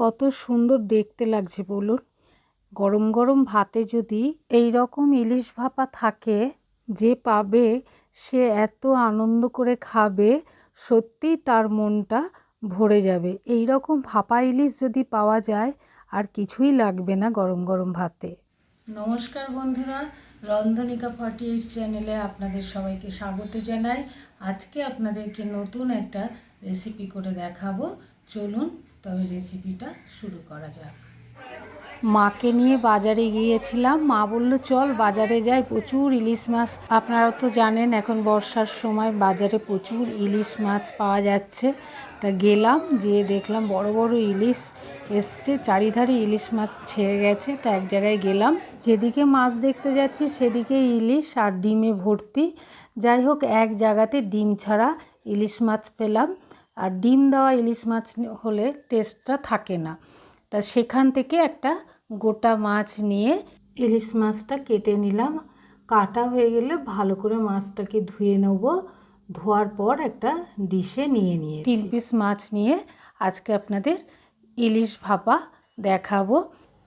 কত সুন্দর দেখতে লাগছে বলুন। গরম গরম ভাতে যদি এই রকম ইলিশ ভাপা থাকে, যে পাবে, সে এত আনন্দ করে খাবে, সত্যিই তার মনটা ভরে যাবে। এই রকম ভাপা ইলিশ যদি পাওয়া যায়, আর কিছুই লাগবে না গরম গরম ভাতে। নমস্কার বন্ধুরা, রন্ধনিকা ফর্টি এইট চ্যানেলে আপনাদের সবাইকে স্বাগত জানাই। আজকে আপনাদেরকে নতুন একটা রেসিপি করে দেখাবো। চলুন তবে রেসিপিটা শুরু করা যাক। মাকে নিয়ে বাজারে গিয়েছিলাম। মা বলল, চল বাজারে যাই, প্রচুর ইলিশ মাছ। আপনারা তো জানেন, এখন বর্ষার সময় বাজারে প্রচুর ইলিশ মাছ পাওয়া যাচ্ছে। তা গেলাম যেয়ে দেখলাম বড় বড় ইলিশ এসছে, চারিধারে ইলিশ মাছ ছেড়ে গেছে। তা এক জায়গায় গেলাম। যেদিকে মাছ দেখতে যাচ্ছি, সেদিকে ইলিশ আর ডিমে ভর্তি। যাই হোক, এক জায়গাতে ডিম ছাড়া ইলিশ মাছ পেলাম। আর ডিম দেওয়া ইলিশ মাছ হলে টেস্টটা থাকে না। তা সেখান থেকে একটা গোটা মাছ নিয়ে ইলিশ মাছটা কেটে নিলাম। কাটা হয়ে গেলে ভালো করে মাছটাকে ধুয়ে নেব। ধোয়ার পর একটা ডিশে নিয়ে নিয়ে তিন পিস মাছ নিয়ে আজকে আপনাদের ইলিশ ভাপা দেখাবো।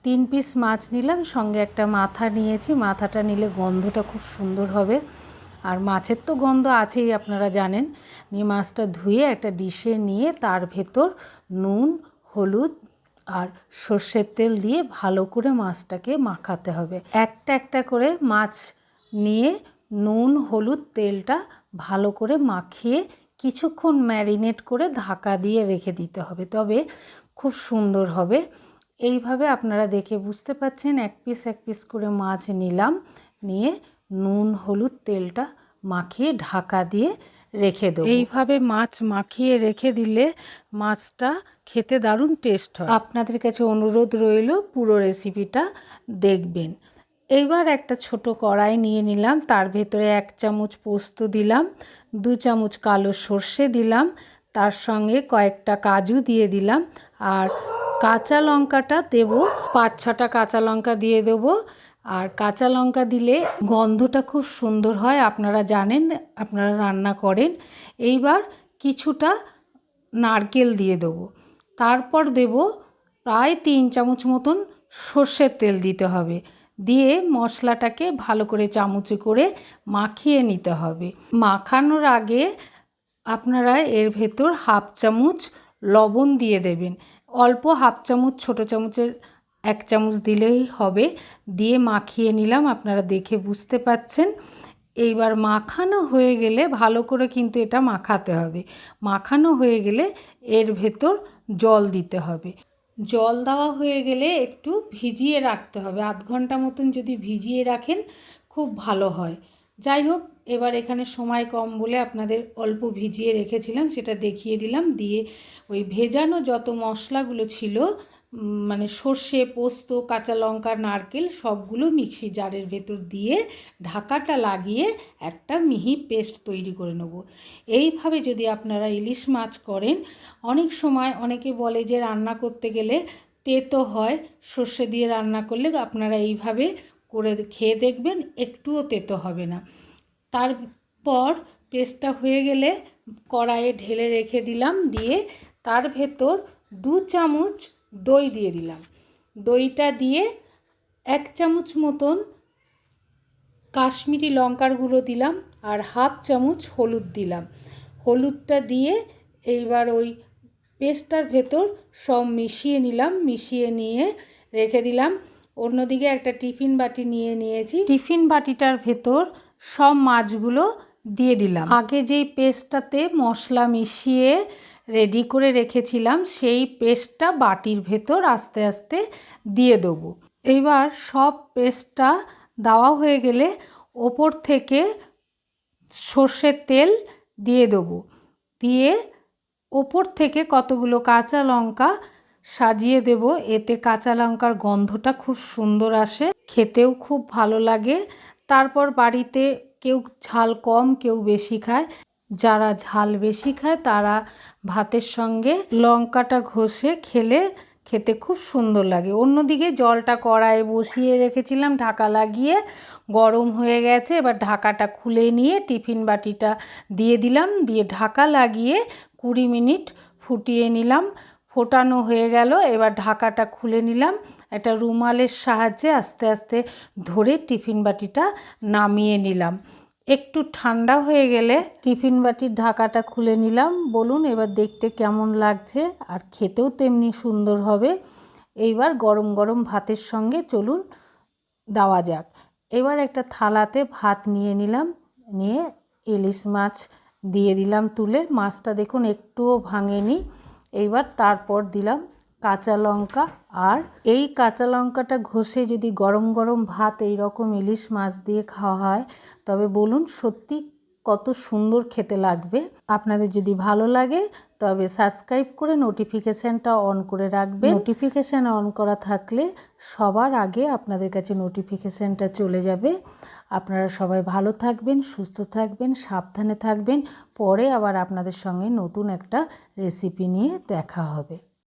তিন পিস মাছ নিলাম, সঙ্গে একটা মাথা নিয়েছি। মাথাটা নিলে গন্ধটা খুব সুন্দর হবে। আর মাছের তো গন্ধ আছেই, আপনারা জানেন। নিয়ে মাছটা ধুয়ে একটা ডিশে নিয়ে তার ভেতর নুন, হলুদ আর সর্ষের তেল দিয়ে ভালো করে মাছটাকে মাখাতে হবে। একটা একটা করে মাছ নিয়ে নুন, হলুদ, তেলটা ভালো করে মাখিয়ে কিছুক্ষণ ম্যারিনেট করে ঢাকা দিয়ে রেখে দিতে হবে। তবে খুব সুন্দর হবে। এইভাবে আপনারা দেখে বুঝতে পাচ্ছেন, এক পিস এক পিস করে মাছ নিলাম, নিয়ে নুন হলুদ তেলটা মাখিয়ে ঢাকা দিয়ে রেখে দেবো। এইভাবে মাছ মাখিয়ে রেখে দিলে মাছটা খেতে দারুণ টেস্ট হয়। আপনাদের কাছে অনুরোধ রইল পুরো রেসিপিটা দেখবেন। এইবার একটা ছোট কড়াই নিয়ে নিলাম তার ভেতরে এক চামচ পোস্ত দিলাম দু চামচ কালো সর্ষে দিলাম তার সঙ্গে কয়েকটা কাজু দিয়ে দিলাম আর কাঁচা লঙ্কাটা দেব পাঁচ ছটা কাঁচা লঙ্কা দিয়ে দেবো আর কাঁচা লঙ্কা দিলে গন্ধটা খুব সুন্দর হয়, আপনারা জানেন, আপনারা রান্না করেন। এইবার কিছুটা নারকেল দিয়ে দেবো। তারপর দেব প্রায় তিন চামচ মতন সর্ষের তেল দিতে হবে। দিয়ে মশলাটাকে ভালো করে চামচে করে মাখিয়ে নিতে হবে। মাখানোর আগে আপনারা এর ভেতর হাফ চামচ লবণ দিয়ে দেবেন। অল্প হাফ চামচ ছোটো চামচের এক চামচ দিলেই হবে। দিয়ে মাখিয়ে নিলাম, আপনারা দেখে বুঝতে পাচ্ছেন। এইবার মাখানো হয়ে গেলে ভালো করে কিন্তু এটা মাখাতে হবে। মাখানো হয়ে গেলে এর ভেতর জল দিতে হবে। জল দেওয়া হয়ে গেলে একটু ভিজিয়ে রাখতে হবে। আধ ঘণ্টা মতন যদি ভিজিয়ে রাখেন খুব ভালো হয়। যাই হোক, এবার এখানে সময় কম বলে আপনাদের অল্প ভিজিয়ে রেখেছিলাম, সেটা দেখিয়ে দিলাম। দিয়ে ওই ভেজানো যত মশলাগুলো ছিল মানে সর্ষে, পোস্ত, কাঁচা লঙ্কা, নারকেল সবগুলো মিক্সি জারের ভেতর দিয়ে ঢাকাটা লাগিয়ে একটা মিহি পেস্ট তৈরি করে নেব। এইভাবে যদি আপনারা ইলিশ মাছ করেন, অনেক সময় অনেকে বলে যে রান্না করতে গেলে তেতো হয়, সর্ষে দিয়ে রান্না করলে আপনারা এইভাবে করে খেয়ে দেখবেন, একটুও তেতো হবে না। তারপর পেস্টটা হয়ে গেলে কড়াইয়ে ঢেলে রেখে দিলাম, দিয়ে তার ভেতর দু চামচ দই দিয়ে দিলাম। দইটা দিয়ে এক চামচ মতন কাশ্মীরি লঙ্কার গুঁড়ো দিলাম আর হাফ চামচ হলুদ দিলাম। হলুদটা দিয়ে এইবার ওই পেস্টটার ভেতর সব মিশিয়ে নিলাম, মিশিয়ে নিয়ে রেখে দিলাম। অন্যদিকে একটা টিফিন বাটি নিয়ে নিয়েছি। টিফিন বাটিটার ভেতর সব মাছগুলো দিয়ে দিলাম। আগে যেই পেস্টটাতে মশলা মিশিয়ে রেডি করে রেখেছিলাম, সেই পেস্টটা বাটির ভেতর আস্তে আস্তে দিয়ে দেবো। এইবার সব পেস্টটা দেওয়া হয়ে গেলে ওপর থেকে সর্ষের তেল দিয়ে দেবো। দিয়ে ওপর থেকে কতগুলো কাঁচা লঙ্কা সাজিয়ে দেব। এতে কাঁচা লঙ্কার গন্ধটা খুব সুন্দর আসে, খেতেও খুব ভালো লাগে। তারপর বাড়িতে কেউ ঝাল কম, কেউ বেশি খায়। যারা ঝাল বেশি খায়, তারা ভাতের সঙ্গে লঙ্কাটা ঘষে খেলে খেতে খুব সুন্দর লাগে। অন্যদিকে জলটা কড়াইয়ে বসিয়ে রেখেছিলাম, ঢাকা লাগিয়ে গরম হয়ে গেছে। এবার ঢাকাটা খুলে নিয়ে টিফিন বাটিটা দিয়ে দিলাম। দিয়ে ঢাকা লাগিয়ে কুড়ি মিনিট ফুটিয়ে নিলাম। ফোটানো হয়ে গেল। এবার ঢাকাটা খুলে নিলাম। একটা রুমালের সাহায্যে আস্তে আস্তে ধরে টিফিন বাটিটা নামিয়ে নিলাম। একটু ঠান্ডা হয়ে গেলে টিফিন বাটির ঢাকাটা খুলে নিলাম। বলুন এবার দেখতে কেমন লাগছে? আর খেতেও তেমনি সুন্দর হবে। এইবার গরম গরম ভাতের সঙ্গে চলুন দেওয়া যাক। এবার একটা থালাতে ভাত নিয়ে নিলাম। নিয়ে ইলিশ মাছ দিয়ে দিলাম তুলে। মাছটা দেখুন একটুও ভাঙেনি। এইবার তারপর দিলাম কাঁচা লঙ্কা আর এই কাঁচা লঙ্কাটা ঘষে যদি গরম গরম ভাত এই রকম ইলিশ মাছ দিয়ে খাওয়া হয়, তবে বলুন সত্যি কত সুন্দর খেতে লাগবে। আপনাদের যদি ভালো লাগে, তবে সাবস্ক্রাইব করে নোটিফিকেশানটা অন করে রাখবে নোটিফিকেশান অন করা থাকলে সবার আগে আপনাদের কাছে নোটিফিকেশানটা চলে যাবে। আপনারা সবাই ভালো থাকবেন, সুস্থ থাকবেন, সাবধানে থাকবেন। পরে আবার আপনাদের সঙ্গে নতুন একটা রেসিপি নিয়ে দেখা হবে।